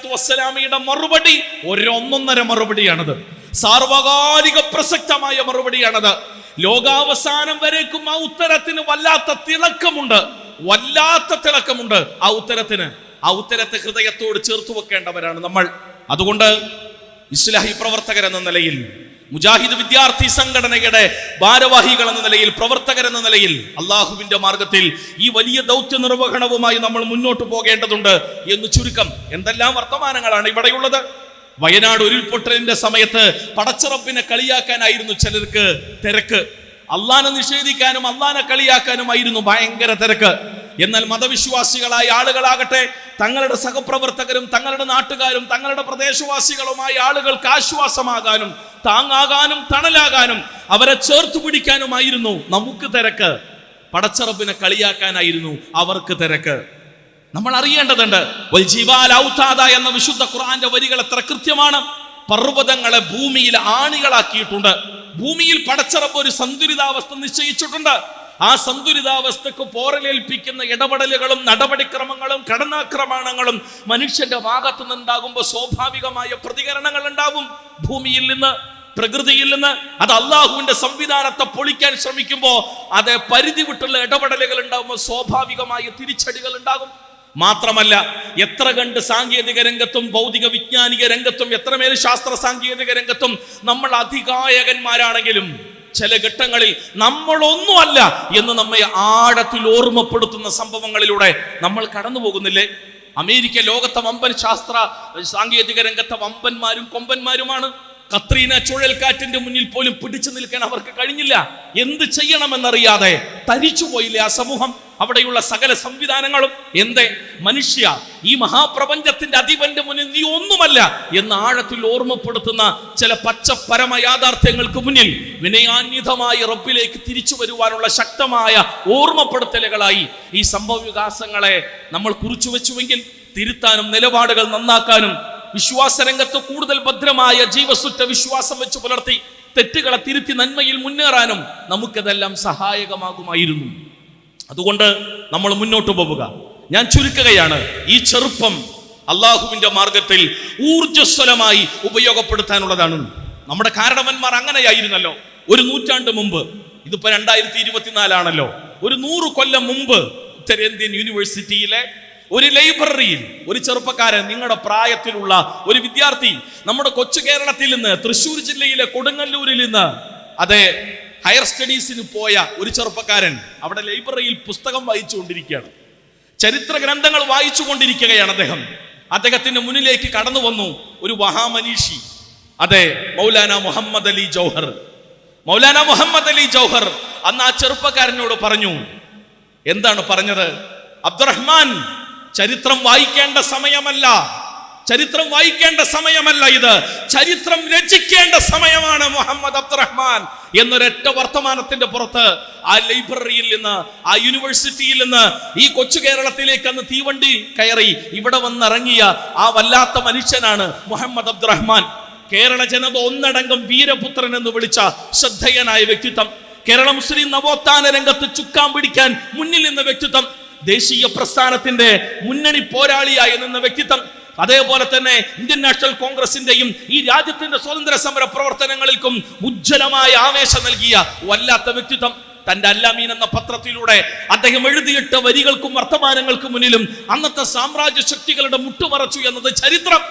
വസ്സലാമിയുടെ മറുപടി. ഒരൊന്നൊന്നര മറുപടിയാണത്. സാർവകാലിക പ്രസക്തമായ മറുപടിയാണത്. ലോകാവസാനം വരേക്കും ആ ഉത്തരത്തിന് വല്ലാത്ത തിളക്കമുണ്ട്. വല്ലാത്ത തിളക്കമുണ്ട്. ആ ഉത്തരത്തിന് ആ ഉത്തരത്തെ ഹൃദയത്തോട് ചേർത്ത് വെക്കേണ്ടവരാണ് നമ്മൾ. അതുകൊണ്ട് ഇസ്ലാഹി പ്രവർത്തകർ എന്ന നിലയിൽ മുജാഹിദ് വിദ്യാർത്ഥി സംഘടനയുടെ ഭാരവാഹികൾ എന്ന നിലയിൽ പ്രവർത്തകർ എന്ന നിലയിൽ അള്ളാഹുവിന്റെ മാർഗത്തിൽ ഈ വലിയ ദൗത്യ നിർവഹണവുമായി നമ്മൾ മുന്നോട്ട് പോകേണ്ടതുണ്ട് എന്ന് ചുരുക്കം എന്തെല്ലാം വർത്തമാനങ്ങളാണ് ഇവിടെയുള്ളത്. വയനാട് ഉരുൾപൊട്ടലിന്റെ സമയത്ത് പടച്ചറപ്പിനെ കളിയാക്കാനായിരുന്നു ചിലർക്ക് തിരക്ക്. അള്ളാനെ നിഷേധിക്കാനും അള്ളാനെ കളിയാക്കാനുമായിരുന്നു ഭയങ്കര തിരക്ക്. എന്നാൽ മതവിശ്വാസികളായ ആളുകളാകട്ടെ തങ്ങളുടെ സഹപ്രവർത്തകരും തങ്ങളുടെ നാട്ടുകാരും തങ്ങളുടെ പ്രദേശവാസികളുമായ ആളുകൾക്ക് ആശ്വാസമാകാനും താങ്ങാകാനും തണലാകാനും അവരെ ചേർത്ത് പിടിക്കാനുമായിരുന്നു നമുക്ക് തിരക്ക്. പടച്ചറപ്പിനെ കളിയാക്കാനായിരുന്നു അവർക്ക് തിരക്ക്. നമ്മൾ അറിയേണ്ടതുണ്ട് എന്ന വിശുദ്ധ ഖുർആന്റെ വരികൾ എത്ര കൃത്യമാണ്. പർവതങ്ങളെ ഭൂമിയിൽ ആണികളാക്കിയിട്ടുണ്ട്. ഭൂമിയിൽ പടച്ചറപ്പ് ഒരു സന്തുലിതാവസ്ഥ നിശ്ചയിച്ചിട്ടുണ്ട്. ആ സന്തുലിതാവസ്ഥക്ക് പോറലേൽപ്പിക്കുന്ന ഇടപെടലുകളും നടപടിക്രമങ്ങളും കടനാക്രമണങ്ങളും മനുഷ്യന്റെ ഭാഗത്തു നിന്നുണ്ടാകുമ്പോൾ സ്വാഭാവികമായ പ്രതികരണങ്ങൾ ഉണ്ടാവും. ഭൂമിയിൽ നിന്ന് പ്രകൃതിയിൽ നിന്ന് അത് അള്ളാഹുവിന്റെ സംവിധാനത്തെ പൊളിക്കാൻ ശ്രമിക്കുമ്പോൾ അത് പരിധി വിട്ടുള്ള ഇടപെടലുകൾ ഉണ്ടാകുമ്പോൾ സ്വാഭാവികമായ തിരിച്ചടികൾ ഉണ്ടാകും. മാത്രമല്ല എത്ര കണ്ട് സാങ്കേതിക രംഗത്തും ഭൗതിക വിജ്ഞാനിക രംഗത്തും എത്രമേൽ ശാസ്ത്ര സാങ്കേതിക രംഗത്തും നമ്മൾ അധികായകന്മാരാണെങ്കിലും ചില ഘട്ടങ്ങളിൽ നമ്മളൊന്നുമല്ല എന്ന് നമ്മെ ആഴത്തിൽ ഓർമ്മപ്പെടുത്തുന്ന സംഭവങ്ങളിലൂടെ നമ്മൾ കടന്നു പോകുന്നില്ലേ അമേരിക്ക ലോകത്തെ വമ്പൻ ശാസ്ത്ര സാങ്കേതിക രംഗത്തെ വമ്പന്മാരും കൊമ്പന്മാരുമാണ്. കത്രീന ചുഴൽക്കാറ്റിന്റെ മുന്നിൽ പോലും പിടിച്ചു നിൽക്കാൻ അവർക്ക് കഴിഞ്ഞില്ല. എന്ത് ചെയ്യണമെന്നറിയാതെ തരിച്ചു പോയില്ലേ ആ സമൂഹം? അവിടെയുള്ള സകല സംവിധാനങ്ങളും എന്തേ? മനുഷ്യ ഈ മഹാപ്രപഞ്ചത്തിന്റെ അധിപന്റെ മുന്നിൽ നീ ഒന്നുമല്ല എന്ന് ആഴത്തിൽ ഓർമ്മപ്പെടുത്തുന്ന ചില പച്ച യാഥാർത്ഥ്യങ്ങൾക്ക് മുന്നിൽ വിനയാന്വിതമായ റബ്ബിലേക്ക് തിരിച്ചു വരുവാനുള്ള ശക്തമായ ഓർമ്മപ്പെടുത്തലുകളായി ഈ സംഭവ വികാസങ്ങളെ നമ്മൾ കുറിച്ചു വെച്ചുവെങ്കിൽ തിരുത്താനും നിലപാടുകൾ നന്നാക്കാനും വിശ്വാസരംഗത്ത് കൂടുതൽ ഭദ്രമായ ജീവസുറ്റ വിശ്വാസം വെച്ച് പുലർത്തി തെറ്റുകളെ തിരുത്തി നന്മയിൽ മുന്നേറാനും നമുക്കതെല്ലാം സഹായകമാകുമായിരുന്നു. അതുകൊണ്ട് നമ്മൾ മുന്നോട്ട് പോവുക. ഞാൻ ചുരുക്കുകയാണ് ഈ ചെറുപ്പം അള്ളാഹുവിന്റെ മാർഗത്തിൽ ഊർജസ്വലമായി ഉപയോഗപ്പെടുത്താനുള്ളതാണ്. നമ്മുടെ കാരണവന്മാർ അങ്ങനെയായിരുന്നല്ലോ. ഒരു നൂറ്റാണ്ട് മുമ്പ് ഇതിപ്പോ രണ്ടായിരത്തി ഇരുപത്തിനാലാണല്ലോ. ഒരു നൂറ് കൊല്ലം മുമ്പ് ഉത്തരേന്ത്യൻ യൂണിവേഴ്സിറ്റിയിലെ ഒരു ലൈബ്രറിയിൽ ഒരു ചെറുപ്പക്കാരൻ നിങ്ങളുടെ പ്രായത്തിലുള്ള ഒരു വിദ്യാർത്ഥി നമ്മുടെ കൊച്ചു കേരളത്തിൽ നിന്ന് തൃശ്ശൂർ ജില്ലയിലെ കൊടുങ്ങല്ലൂരിൽ നിന്ന് അതെ ഹയർ സ്റ്റഡീസിന് പോയ ഒരു ചെറുപ്പക്കാരൻ അവിടെ ലൈബ്രറിയിൽ പുസ്തകം വായിച്ചു കൊണ്ടിരിക്കുകയാണ് ചരിത്ര ഗ്രന്ഥങ്ങൾ വായിച്ചു കൊണ്ടിരിക്കുകയാണ് അദ്ദേഹം. അദ്ദേഹത്തിന്റെ മുന്നിലേക്ക് കടന്നു വന്നു ഒരു മഹാമനീഷി അതെ മൗലാന മുഹമ്മദ് അലി ജൗഹർ. മൗലാന മുഹമ്മദ് അലി ജൗഹർ അന്ന് ആ ചെറുപ്പക്കാരനോട് പറഞ്ഞു എന്താണ് പറഞ്ഞത്? അബ്ദുറഹ്മാൻ ചരിത്രം വായിക്കേണ്ട സമയമല്ല. ചരിത്രം വായിക്കേണ്ട സമയമല്ല ഇത്. ചരിത്രം രചിക്കേണ്ട സമയമാണ് മുഹമ്മദ് അബ്ദുറഹ്മാൻ എന്നൊരൊറ്റ വർത്തമാനത്തിന്റെ പുറത്ത് ആ ലൈബ്രറിയിൽ നിന്ന് ആ യൂണിവേഴ്സിറ്റിയിൽ നിന്ന് ഈ കൊച്ചു കേരളത്തിലേക്ക് അന്ന് തീവണ്ടി കയറി ഇവിടെ വന്നിറങ്ങിയ ആ വല്ലാത്ത മനുഷ്യനാണ് മുഹമ്മദ് അബ്ദുറഹ്മാൻ. കേരള ജനത ഒന്നടങ്കം വീരപുത്രൻ എന്ന് വിളിച്ച ശ്രദ്ധേയനായ വ്യക്തിത്വം. കേരള മുസ്ലിം നവോത്ഥാന രംഗത്ത് ചുക്കാൻ പിടിക്കാൻ മുന്നിൽ നിന്ന വ്യക്തിത്വം. ദേശീയ പ്രസ്ഥാനത്തിന്റെ മുന്നണി പോരാളിയായി നിന്ന വ്യക്തിത്വം. അതേപോലെ തന്നെ ഇന്ത്യൻ നാഷണൽ കോൺഗ്രസിന്റെയും ഈ രാജ്യത്തിന്റെ സ്വാതന്ത്ര്യ സമര പ്രവർത്തനങ്ങൾക്കും ഉജ്ജ്വലമായ ആവേശം നൽകിയ വല്ലാത്ത വ്യക്തിത്വം. തന്റെ അല്ലാമീൻ എന്ന പത്രത്തിലൂടെ അദ്ദേഹം എഴുതിയിട്ട വരികൾക്കും വർത്തമാനങ്ങൾക്കും മുന്നിലും അന്നത്തെ സാമ്രാജ്യ ശക്തികളുടെ മുട്ടുമറച്ചു എന്നത് ചരിത്രം.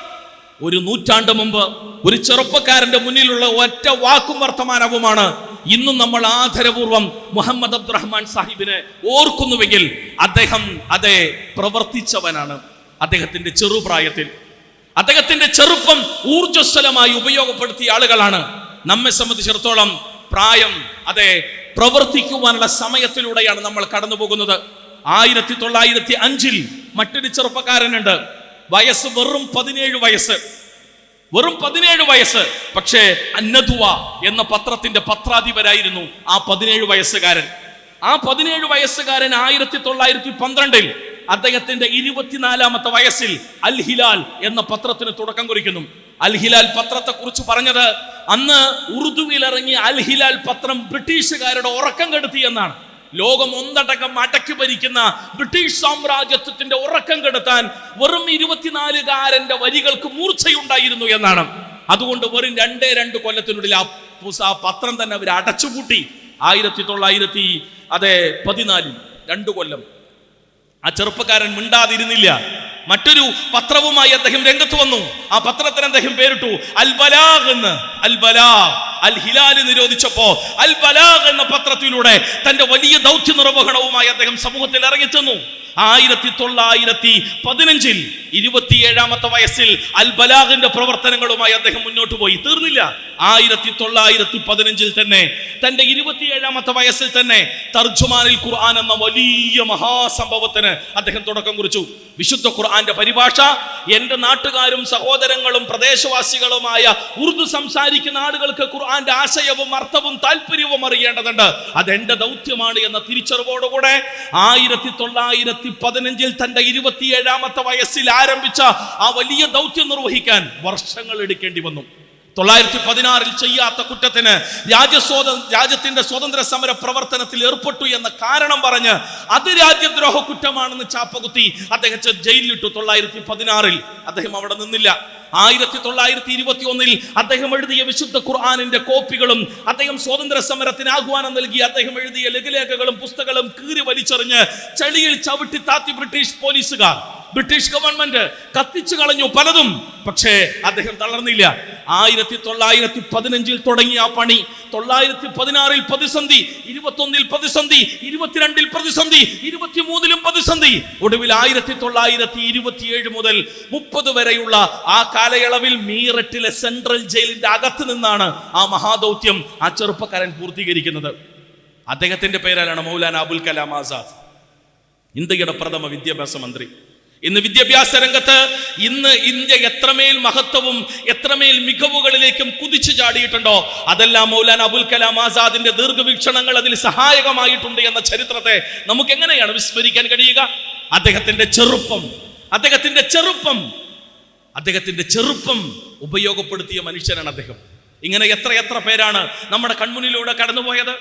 ഒരു നൂറ്റാണ്ട് മുമ്പ് ഒരു ചെറുപ്പക്കാരന്റെ മുന്നിലുള്ള ഒറ്റ വാക്കും വർത്തമാനവുമാണ് ഇന്നും നമ്മൾ ആദരപൂർവം മുഹമ്മദ് അബ്ദുറഹ്മാൻ സാഹിബിനെ ഓർക്കുന്നുവെങ്കിൽ അദ്ദേഹം അതെ പ്രവർത്തിച്ചവനാണ്. അദ്ദേഹത്തിന്റെ ചെറുപ്രായത്തിൽ. അദ്ദേഹത്തിന്റെ ചെറുപ്പം ഊർജസ്വലമായി ഉപയോഗപ്പെടുത്തിയ ആളുകളാണ്. നമ്മെ സംബന്ധിച്ചിടത്തോളം പ്രായം അതെ പ്രവർത്തിക്കുവാനുള്ള സമയത്തിലൂടെയാണ് നമ്മൾ കടന്നു പോകുന്നത് ആയിരത്തി തൊള്ളായിരത്തി അഞ്ചിൽ മറ്റൊരു ചെറുപ്പക്കാരനുണ്ട്. വയസ്സ് വെറും പതിനേഴ് വയസ്സ്. വെറും പതിനേഴ് വയസ്സ്. പക്ഷേ അന്നതുവ എന്ന പത്രത്തിന്റെ പത്രാധിപരായിരുന്നു ആ പതിനേഴ് വയസ്സുകാരൻ. ആ പതിനേഴ് വയസ്സുകാരൻ ആയിരത്തി തൊള്ളായിരത്തി പന്ത്രണ്ടിൽ അദ്ദേഹത്തിന്റെ ഇരുപത്തിനാലാമത്തെ വയസ്സിൽ അൽ ഹിലാൽ എന്ന പത്രത്തിന് തുടക്കം കുറിക്കുന്നു. അൽ ഹിലാൽ പത്രത്തെ കുറിച്ച് പറഞ്ഞത് അന്ന് ഉറുദുവിൽ ഇറങ്ങിയ അൽ ഹിലാൽ പത്രം ബ്രിട്ടീഷുകാരുടെ ഉറക്കം കെടുത്തി എന്നാണ്. ലോകം ഒന്നടക്കം അടക്കി ഭരിക്കുന്ന ബ്രിട്ടീഷ് സാമ്രാജ്യത്വത്തിന്റെ ഉറക്കം കെടുത്താൻ വെറും ഇരുപത്തിനാലുകാരന്റെ വരികൾക്ക് മൂർച്ചയുണ്ടായിരുന്നു എന്നാണ്. അതുകൊണ്ട് വെറും രണ്ടേ രണ്ട് കൊല്ലത്തിനുള്ളിൽ ആ ആ പത്രം തന്നെ അവർ അടച്ചുപൂട്ടി. ആയിരത്തി തൊള്ളായിരത്തി അതെ പതിനാലിൽ രണ്ടു കൊല്ലം. ആ ചെറുപ്പക്കാരൻ മിണ്ടാതിരുന്നില്ല. മറ്റൊരു പത്രവുമായി അദ്ദേഹം രംഗത്ത് വന്നു. ആ പത്രത്തിന് അദ്ദേഹം പേരിട്ടു അൽബലാഗ് എന്ന്. അൽ ബലാഗ് അൽ ഹിലാൽ നിരോധിച്ചപ്പോ അൽ ബലാഗ് എന്ന പത്രത്തിലൂടെ തന്റെ വലിയ ദൗത്യ നിർവഹണവുമായി അദ്ദേഹം സമൂഹത്തിൽ ഇറങ്ങിച്ചെന്നു. ആയിരത്തി തൊള്ളായിരത്തി പതിനഞ്ചിൽ ഇരുപത്തിയേഴാമത്തെ വയസ്സിൽ അൽ ബലാഗിന്റെ പ്രവർത്തനങ്ങളുമായി അദ്ദേഹം മുന്നോട്ട് പോയി. തീർന്നില്ല. ആയിരത്തി തൊള്ളായിരത്തി പതിനഞ്ചിൽ തന്നെ തന്റെ ഇരുപത്തിയേഴാമത്തെ വയസ്സിൽ തന്നെ തർജുമാനിൽ ഖുർആൻ എന്ന വലിയ മഹാസംഭവത്തിന് അദ്ദേഹം തുടക്കം കുറിച്ചു. വിശുദ്ധ ഖുർആന്റെ പരിഭാഷ എന്റെ നാട്ടുകാരും സഹോദരങ്ങളും പ്രദേശവാസികളുമായ ഉറുദു സംസാരിക്കുന്ന ആളുകൾക്ക് ഖുർആന്റെ ആശയവും അർത്ഥവും താല്പര്യവും അറിയേണ്ടതുണ്ട്. അതെന്റെ ദൗത്യമാണ് എന്ന തിരിച്ചറിവോടുകൂടെ ആയിരത്തി തൊള്ളായിരത്തി പതിനഞ്ചിൽ തന്റെ ഇരുപത്തിയേഴാമത്തെ വയസ്സിൽ ആരംഭിച്ച ആ വലിയ ദൗത്യം നിർവഹിക്കാൻ വർഷങ്ങൾ എടുക്കേണ്ടി വന്നു. തൊള്ളായിരത്തി പതിനാറിൽ ചെയ്യാത്ത കുറ്റത്തിന് രാജ്യസ്വാത രാജ്യത്തിന്റെ സ്വതന്ത്ര സമര പ്രവർത്തനത്തിൽ ഏർപ്പെട്ടു എന്ന കാരണം പറഞ്ഞ് അത് രാജ്യദ്രോഹ കുറ്റമാണെന്ന് ചാപ്പകുത്തി അദ്ദേഹത്തെ ജയിലിലിട്ടു തൊള്ളായിരത്തി പതിനാറിൽ അദ്ദേഹം അവിടെ നിന്നില്ല. ആയിരത്തി തൊള്ളായിരത്തി ഇരുപത്തി ഒന്നിൽ അദ്ദേഹം എഴുതിയ വിശുദ്ധ ഖുർആാനിന്റെ കോപ്പികളും അദ്ദേഹം സ്വാതന്ത്ര്യ സമരത്തിന് ആഹ്വാനം നൽകി അദ്ദേഹം എഴുതിയ ലഘുലേഖകളും പുസ്തകങ്ങളും കീറി വലിച്ചെറിഞ്ഞ് ചെളിയിൽ ചവിട്ടി താത്തി ബ്രിട്ടീഷ് പോലീസുകാർ. ബ്രിട്ടീഷ് ഗവൺമെന്റ് കത്തിച്ചു കളഞ്ഞു പലതും. പക്ഷേ അദ്ദേഹം തളർന്നില്ല. ആയിരത്തി തൊള്ളായിരത്തി പതിനഞ്ചിൽ തുടങ്ങിയ ആ പണി. തൊള്ളായിരത്തി പതിനാറിൽ പ്രതിസന്ധി ഇരുപത്തൊന്നിൽ പ്രതിസന്ധി ഇരുപത്തിരണ്ടിൽ പ്രതിസന്ധി ഇരുപത്തിമൂന്നിലും പ്രതിസന്ധി. ഒടുവിൽ ആയിരത്തി തൊള്ളായിരത്തി ഇരുപത്തിയേഴ് മുതൽ മുപ്പത് വരെയുള്ള ആ കാലയളവിൽ മീററ്റിലെ സെൻട്രൽ ജയിലിന്റെ അകത്ത് നിന്നാണ് ആ മഹാദൗത്യം ആ ചെറുപ്പക്കാരൻ പൂർത്തീകരിക്കുന്നത്. അദ്ദേഹത്തിന്റെ പേരാണ് മൗലാന അബുൽ കലാം ആസാദ്. ഇന്ത്യയുടെ പ്രഥമ വിദ്യാഭ്യാസ മന്ത്രി. ഇന്ന് വിദ്യാഭ്യാസ രംഗത്ത് ഇന്ന് ഇന്ത്യ എത്രമേൽ മഹത്വവും എത്രമേൽ മികവുകളിലേക്കും കുതിച്ചു ചാടിയിട്ടുണ്ടോ? അതെല്ലാം മൗലാന അബുൽ കലാം ആസാദിന്റെ ദീർഘവീക്ഷണങ്ങൾ അതിൽ സഹായകമായിട്ടുണ്ട് എന്ന ചരിത്രത്തെ നമുക്ക് എങ്ങനെയാണ് വിസ്മരിക്കാൻ കഴിയുക? അദ്ദേഹത്തിന്റെ ചെറുപ്പം അദ്ദേഹത്തിന്റെ ചെറുപ്പം അദ്ദേഹത്തിന്റെ ചെറുപ്പം ഉപയോഗപ്പെടുത്തിയ മനുഷ്യനാണ് അദ്ദേഹം. ഇങ്ങനെ എത്ര എത്ര പേരാണ് നമ്മുടെ കൺമുന്നിലൂടെ കടന്നുപോയത്?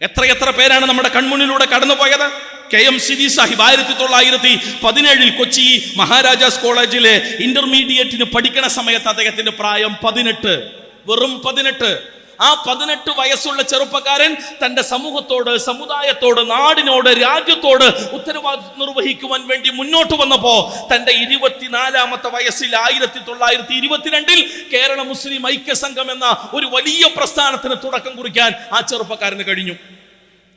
എത്ര എത്ര പേരാണ് നമ്മുടെ കൺമുന്നിലൂടെ കടന്നുപോയത്? കെ എം സിദി സാഹിബ് ആയിരത്തി തൊള്ളായിരത്തി പതിനേഴിൽ കൊച്ചി മഹാരാജാസ് കോളേജിലെ ഇന്റർമീഡിയറ്റിന് പഠിക്കണ സമയത്ത് അദ്ദേഹത്തിന്റെ പ്രായം പതിനെട്ട് വെറും പതിനെട്ട്. ആ പതിനെട്ട് വയസ്സുള്ള ചെറുപ്പക്കാരൻ തന്റെ സമൂഹത്തോട് സമുദായത്തോട് നാടിനോട് രാജ്യത്തോട് ഉത്തരവാദിത്വം നിർവഹിക്കുവാൻ വേണ്ടി മുന്നോട്ട് വന്നപ്പോ തന്റെ ഇരുപത്തിനാലാമത്തെ വയസ്സിൽ ആയിരത്തി തൊള്ളായിരത്തി ഇരുപത്തിരണ്ടിൽ കേരള മുസ്ലിം ഐക്യ സംഘം എന്ന ഒരു വലിയ പ്രസ്ഥാനത്തിന് തുടക്കം കുറിക്കാൻ ആ ചെറുപ്പക്കാരന് കഴിഞ്ഞു.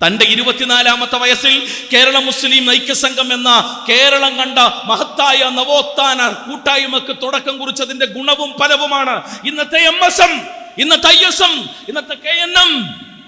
തന്റെ ഇരുപത്തിനാലാമത്തെ വയസ്സിൽ കേരള മുസ്ലിം ഐക്യസംഘം എന്ന കേരളം കണ്ട മഹത്തായ നവോത്ഥാന കൂട്ടായ്മക്ക് തുടക്കം കുറിച്ചതിന്റെ ഗുണവും ഫലവുമാണ്. ഇന്നത്തെ എം എസ് എം ഇന്നത്തെ ഐ എസ് എം ഇന്നത്തെ കെ എൻ എം.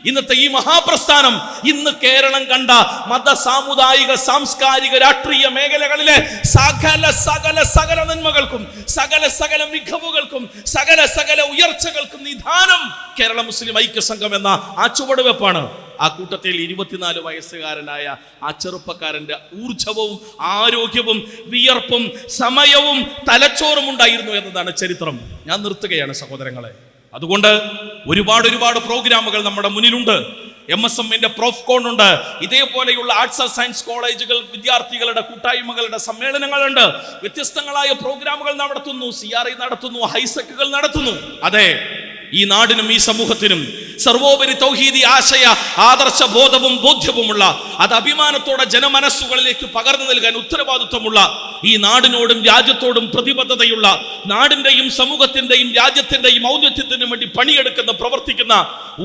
ഇന്നത്തെ ഈ മഹാപ്രസ്ഥാനം ഇന്ന് കേരളം കണ്ട മത സാമുദായിക സാംസ്കാരിക രാഷ്ട്രീയ മേഖലകളിലെ സകല സകല സകല നന്മകൾക്കും സകല സകല മികവുകൾക്കും സകല സകല ഉയർച്ചകൾക്കും നിധാനം കേരള മുസ്ലിം ഐക്യ സംഘം എന്ന ആ ചുവടുവെപ്പാണ്. ആ കൂട്ടത്തിൽ ഇരുപത്തിനാല് വയസ്സുകാരനായ ആ ചെറുപ്പക്കാരന്റെ ഊർജവും ആരോഗ്യവും വിയർപ്പും സമയവും തലച്ചോറും ഉണ്ടായിരുന്നു എന്നതാണ് ചരിത്രം. ഞാൻ നിർത്തുകയാണ് സഹോദരങ്ങളെ. അതുകൊണ്ട് ഒരുപാട് ഒരുപാട് പ്രോഗ്രാമുകൾ നമ്മുടെ മുന്നിലുണ്ട്. എം എസ് എമ്മിന്റെ പ്രോഫ് കോൺ ഉണ്ട്. ഇതേപോലെയുള്ള ആർട്സ് ആൻഡ് സയൻസ് കോളേജുകൾ വിദ്യാർത്ഥികളുടെ കൂട്ടായ്മകളുടെ സമ്മേളനങ്ങളുണ്ട്. വ്യത്യസ്തങ്ങളായ പ്രോഗ്രാമുകൾ നടത്തുന്നു. സി ആർ ഐ നടത്തുന്നു. ഹൈസെക്കുകൾ നടത്തുന്നു. അതെ ഈ നാടിനും ഈ സമൂഹത്തിനും സർവോപരി തൗഹീദി ആശയ ആദർശ ബോധവും ബോധ്യവുമുള്ള അത് അഭിമാനത്തോടെ ജനമനസ്സുകളിലേക്ക് പകർന്നു നൽകാൻ ഉത്തരവാദിത്വമുള്ള ഈ നാടിനോടും രാജ്യത്തോടും പ്രതിബദ്ധതയുള്ള നാടിന്റെയും സമൂഹത്തിന്റെയും രാജ്യത്തിന്റെയും ഔന്നത്യത്തിനും വേണ്ടി പണിയെടുക്കുന്ന പ്രവർത്തിക്കുന്ന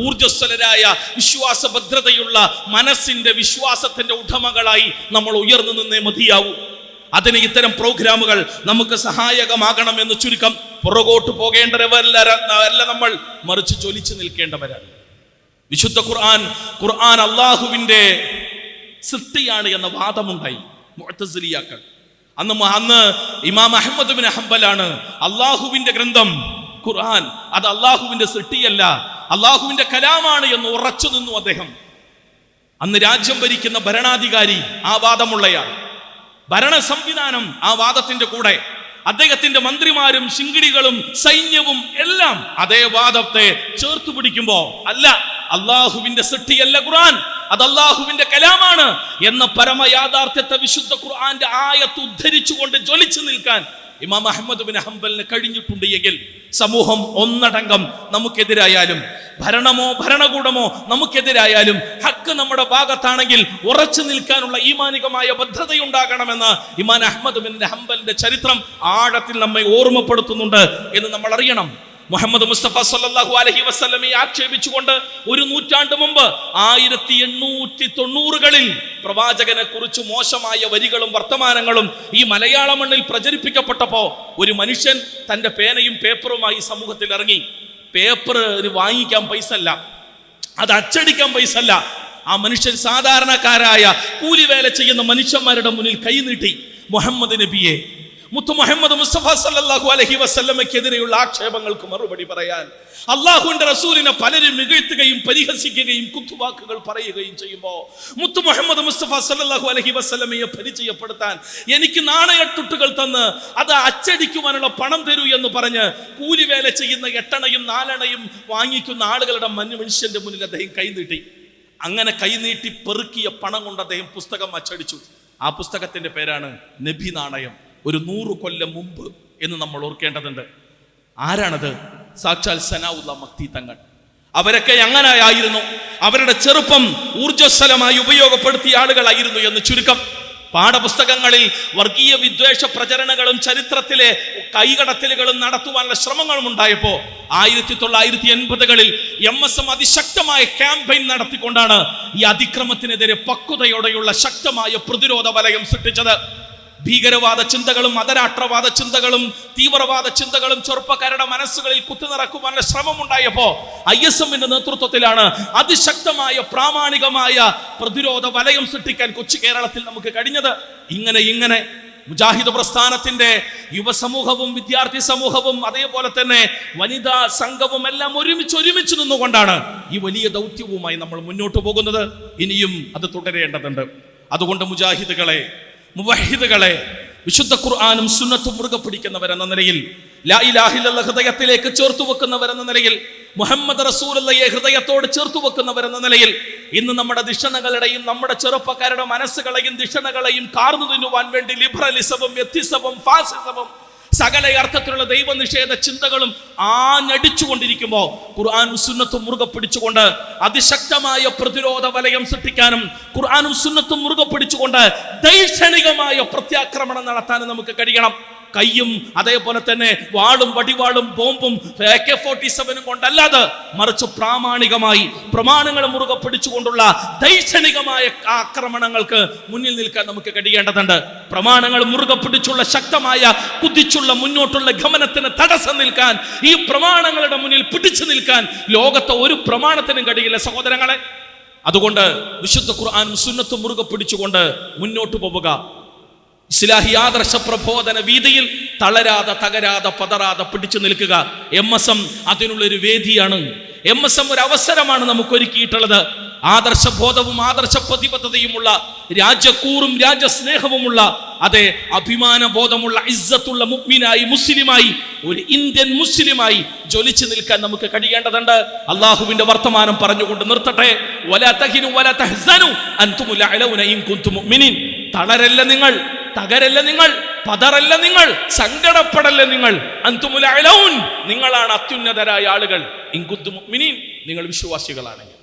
ഊർജസ്വലരായ വിശ്വാസഭദ്രതയുള്ള മനസ്സിന്റെ വിശ്വാസത്തിന്റെ ഉടമകളായി നമ്മൾ ഉയർന്നു നിന്നേ മതിയാവൂ. അതിന് ഇത്തരം പ്രോഗ്രാമുകൾ നമുക്ക് സഹായകമാകണം എന്ന് ചുരുക്കം പുറകോട്ട് പോകേണ്ടവരല്ല നമ്മൾ മറിച്ച് ജ്വലിച്ചു നിൽക്കേണ്ടവരാണ് വിശുദ്ധ ഖുർആൻ ഖുർആൻ അള്ളാഹുവിന്റെ സൃഷ്ടിയാണ് എന്ന വാദമുണ്ടായി മുഅ്തസിലിയാക്കൾ. അന്ന് അന്ന് ഇമാം അഹമ്മദ് ബിൻ ഹംബലാണ് അള്ളാഹുവിന്റെ ഗ്രന്ഥം ഖുർആൻ അത് അള്ളാഹുവിന്റെ സൃഷ്ടിയല്ല അള്ളാഹുവിന്റെ കലാമാണ് എന്ന് ഉറച്ചു നിന്നു അദ്ദേഹം. അന്ന് രാജ്യം ഭരിക്കുന്ന ഭരണാധികാരി ആ വാദമുള്ളയാൾ. ഭരണ സംവിധാനം ആ വാദത്തിന്റെ കൂടെ. അദ്ദേഹത്തിന്റെ മന്ത്രിമാരും ശിങ്കിടികളും സൈന്യവും എല്ലാം അതേ വാദത്തെ ചേർത്ത് പിടിക്കുമ്പോ അല്ല അള്ളാഹുവിന്റെ സൃഷ്ടിയല്ല ഖുർആൻ. അത് അള്ളാഹുവിന്റെ കലാമാണ് എന്ന പരമ യാഥാർത്ഥ്യത്തെ വിശുദ്ധ ഖുർആന്റെ ആയത്ത് ഉദ്ധരിച്ചുകൊണ്ട് ജ്വലിച്ചു നിൽക്കാൻ ഇമാം അഹമ്മദ് ബിൻ ഹംബലിന് കഴിഞ്ഞിട്ടുണ്ട് എങ്കിൽ സമൂഹം ഒന്നടങ്കം നമുക്കെതിരായാലും ഭരണമോ ഭരണകൂടമോ നമുക്കെതിരായാലും ഹക്ക് നമ്മുടെ ഭാഗത്താണെങ്കിൽ ഉറച്ചു നിൽക്കാനുള്ള ഈമാനികമായ ബദ്ധതയുണ്ടാകണമെന്ന് ഇമാൻ അഹമ്മദ് ബിൻ ഹംബലിന്റെ ചരിത്രം ആഴത്തിൽ നമ്മെ ഓർമ്മപ്പെടുത്തുന്നുണ്ട് എന്ന് നമ്മൾ അറിയണം. മുഹമ്മദ് മുസ്തഫ സല്ലല്ലാഹു അലഹി വസ്ലമെ ആക്ഷേപിച്ചുകൊണ്ട് ഒരു നൂറ്റാണ്ട് മുമ്പ് ആയിരത്തി എണ്ണൂറ്റി തൊണ്ണൂറുകളിൽ പ്രവാചകനെ കുറിച്ച് മോശമായ വരികളും വർത്തമാനങ്ങളും ഈ മലയാള മണ്ണിൽ പ്രചരിപ്പിക്കപ്പെട്ടപ്പോ ഒരു മനുഷ്യൻ തന്റെ പേനയും പേപ്പറുമായി സമൂഹത്തിൽ ഇറങ്ങി. പേപ്പർ വാങ്ങിക്കാൻ പൈസ അല്ല അത് അച്ചടിക്കാൻ പൈസ അല്ല ആ മനുഷ്യൻ സാധാരണക്കാരായ കൂലിവേല ചെയ്യുന്ന മനുഷ്യന്മാരുടെ മുന്നിൽ കൈനീട്ടി മുഹമ്മദ് നബിയെ മുത്തു മുഹമ്മദ് മുസ്തഫ സല്ലാഹു അലഹി വസ്ല്ലമയ്ക്കെതിരെയുള്ള ആക്ഷേപങ്ങൾക്ക് മറുപടി പറയാൻ അള്ളാഹുവിന്റെ റസൂലിനെ പലരും മികഴ്ത്തുകയും പരിഹസിക്കുകയും കുത്തുവാക്കുകൾ പറയുകയും ചെയ്യുമ്പോൾ മുത്തു മുഹമ്മദ് മുസ്തഫ സല്ലാഹു അലഹി വസല്ലമയെ പരിചയപ്പെടുത്താൻ എനിക്ക് നാണയട്ടുട്ടുകൾ തന്ന് അത് അച്ചടിക്കുവാനുള്ള പണം തരൂ എന്ന് പറഞ്ഞ് കൂലിവേല ചെയ്യുന്ന എട്ടണയും നാലണയും വാങ്ങിക്കുന്ന ആളുകളുടെ മനുഷ്യന്റെ മുന്നിൽ അദ്ദേഹം കൈനീട്ടി അങ്ങനെ കൈനീട്ടി പെറുക്കിയ പണം കൊണ്ട് അദ്ദേഹം പുസ്തകം അച്ചടിച്ചു. ആ പുസ്തകത്തിന്റെ പേരാണ് നബി നാണയം ഒരു നൂറ് കൊല്ലം മുമ്പ് എന്ന് നമ്മൾ ഓർക്കേണ്ടതുണ്ട്. ആരാണത്? സാക്ഷാൽ സനാവുല്ല മക്തി തങ്ങൾ. അവരൊക്കെ എങ്ങനെയായിരുന്നു അവരുടെ ചെറുപ്പം ഊർജസ്വലമായി ഉപയോഗപ്പെടുത്തിയ ആളുകളായിരുന്നു എന്ന് ചുരുക്കം. പാഠപുസ്തകങ്ങളിൽ വർഗീയ വിദ്വേഷ പ്രചരണങ്ങളും ചരിത്രത്തിലെ കൈകടത്തലുകളും നടത്തുവാനുള്ള ശ്രമങ്ങളും ഉണ്ടായപ്പോ ആയിരത്തി തൊള്ളായിരത്തി എൺപതുകളിൽ എം എസ് എം അതിശക്തമായ ക്യാമ്പയിൻ നടത്തിക്കൊണ്ടാണ് ഈ അതിക്രമത്തിനെതിരെ പക്വതയോടെയുള്ള ശക്തമായ പ്രതിരോധ വലയം സൃഷ്ടിച്ചത്. ഭീകരവാദ ചിന്തകളും മതരാഷ്ട്രവാദ ചിന്തകളും തീവ്രവാദ ചിന്തകളും ചെറുപ്പക്കാരുടെ മനസ്സുകളിൽ കുത്തിനിറക്കുവാനുള്ള ശ്രമമുണ്ടായപ്പോ ഐ എസ് എമ്മിന്റെ നേതൃത്വത്തിലാണ് അതിശക്തമായ പ്രാമാണികമായ പ്രതിരോധ വലയം സൃഷ്ടിക്കാൻ കൊച്ചു കേരളത്തിൽ നമുക്ക് കഴിഞ്ഞത്. ഇങ്ങനെ ഇങ്ങനെ മുജാഹിദ് പ്രസ്ഥാനത്തിന്റെ യുവസമൂഹവും വിദ്യാർത്ഥി സമൂഹവും അതേപോലെ തന്നെ വനിതാ സംഘവും എല്ലാം ഒരുമിച്ച് ഒരുമിച്ച് നിന്നുകൊണ്ടാണ് ഈ വലിയ ദൗത്യവുമായി നമ്മൾ മുന്നോട്ട് പോകുന്നത്. ഇനിയും അത് തുടരേണ്ടതുണ്ട്. അതുകൊണ്ട് മുജാഹിദുകളെ മുവഹിദുകളെ വിശുദ്ധ ഖുർആാനും സുന്നത്തും മുറുകെ പിടിക്കുന്നവരെന്ന നിലയിൽ ലാ ഹൃദയത്തിലേക്ക് ചേർത്തു വെക്കുന്നവരെന്ന നിലയിൽ മുഹമ്മദ് റസൂലയെ ഹൃദയത്തോട് ചേർത്തു വെക്കുന്നവരെന്ന നിലയിൽ ഇന്ന് നമ്മുടെ ദിഷണകളുടെയും നമ്മുടെ ചെറുപ്പക്കാരുടെ മനസ്സുകളെയും ദിഷണകളെയും കാർന്നു തിന്നുവാൻ വേണ്ടി ലിബറലിസവും വ്യത്യസ്തവും ഫാസിസവും സകല അർത്ഥത്തിലുള്ള ദൈവനിഷേധ ചിന്തകളും ആഞ്ഞടിച്ചുകൊണ്ടിരിക്കുമ്പോൾ ഖുർആാനും സുന്നത്തും മുറുകെ പിടിച്ചുകൊണ്ട് അതിശക്തമായ പ്രതിരോധ വലയം സൃഷ്ടിക്കാനും ഖുർആാനും സുന്നത്തും മുറുകെ പിടിച്ചുകൊണ്ട് ദൈക്ഷണികമായ പ്രത്യാക്രമണം നടത്താനും നമുക്ക് കഴിയണം. കയ്യും അതേപോലെ തന്നെ വാളും വടിവാളും ബോംബും എ കെ ഫോർട്ടി സെവനും കൊണ്ടല്ലാതെ മറിച്ച് പ്രാമാണികമായി പ്രമാണങ്ങൾ മുറുകെ പിടിച്ചുകൊണ്ടുള്ള ദൈക്ഷണികമായ ആക്രമണങ്ങൾക്ക് മുന്നിൽ നിൽക്കാൻ നമുക്ക് കഴിയേണ്ടതുണ്ട്. പ്രമാണങ്ങൾ മുറുകെ പിടിച്ചുള്ള ശക്തമായ കുതിച്ചുള്ള മുന്നോട്ടുള്ള ഗമനത്തിന് തടസ്സം നിൽക്കാൻ ഈ പ്രമാണങ്ങളുടെ മുന്നിൽ പിടിച്ചു നിൽക്കാൻ ലോകത്തെ ഒരു പ്രമാണത്തിനും കഴിയില്ല സഹോദരങ്ങളെ. അതുകൊണ്ട് വിശുദ്ധ ഖുർആാനും സുന്നത്തും മുറുകെ പിടിച്ചുകൊണ്ട് മുന്നോട്ട് പോവുക. ഇസ്ലാഹി ആദർശ പ്രബോധന വീതിയിൽ തളരാതെ തകരാതെ പതറാതെ പിടിച്ചു നിൽക്കുക എം എസ് എം അതിനുള്ളൊരു വേദിയാണ്. എം എസ് എം ഒരു അവസരമാണ് നമുക്ക് ഒരുക്കിയിട്ടുള്ളത്. ആദർശബോധവും ആദർശ പ്രതിബദ്ധതയുമുള്ള രാജ്യക്കൂറും രാജ്യസ്നേഹവുമുള്ള അതെ അഭിമാന ബോധമുള്ള ഇസ്സത്തുള്ള മുഗ്മിനായി മുസ്ലിമായി ഒരു ഇന്ത്യൻ മുസ്ലിമായി ജ്വലിച്ചു നിൽക്കാൻ നമുക്ക് കഴിയേണ്ടതുണ്ട്. അള്ളാഹുവിന്റെ വർത്തമാനം പറഞ്ഞുകൊണ്ട് നിർത്തട്ടെ. തളരല്ല നിങ്ങൾ തകരല്ല നിങ്ങൾ പതറല്ല നിങ്ങൾ സങ്കടപ്പെടല്ല നിങ്ങൾ. അന്തുമുൽ അലൗൻ നിങ്ങളാണ് അത്യുന്നതരായ ആളുകൾ. ഇൻകുന്തു മുഅ്മിനീൻ നിങ്ങൾ വിശ്വാസികളാണെങ്കിൽ.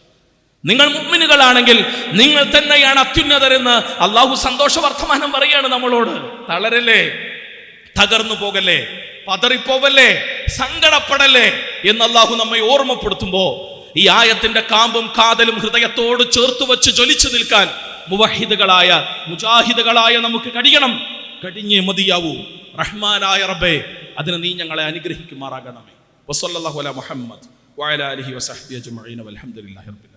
നിങ്ങൾ മുമ്മിനുകളാണെങ്കിൽ നിങ്ങൾ തന്നെയാണ് അത്യുന്നതരെന്ന് അള്ളാഹു സന്തോഷ വർത്തമാനം പറയാണ് നമ്മളോട്. തളരല്ലേ? തകർന്നു പോകല്ലേ? പതറിപ്പോവല്ലേ? സങ്കടപ്പെടല്ലേ? എന്ന് അള്ളാഹു നമ്മെ ഓർമ്മപ്പെടുത്തുമ്പോ ഈ ആയത്തിന്റെ കാമ്പും കാതലും ഹൃദയത്തോട് ചേർത്തു വെച്ച് ജ്വലിച്ചു നിൽക്കാൻ മുവഹിദുകളായ മുജാഹിദുകളായ നമുക്ക് കഴിയണം കഴിഞ്ഞേ മതിയാവൂ. റഹ്മാനായ റബ്ബേ അതിന് നീ ഞങ്ങളെ അനുഗ്രഹിക്കുമാറാകണമേ. വസല്ലല്ലാഹു അലാ മുഹമ്മദ് വഅല അലിഹി വസഹ്ബിഹി അജ്മഈൻ വൽഹംദുലില്ലാഹി റബ്ബിൽ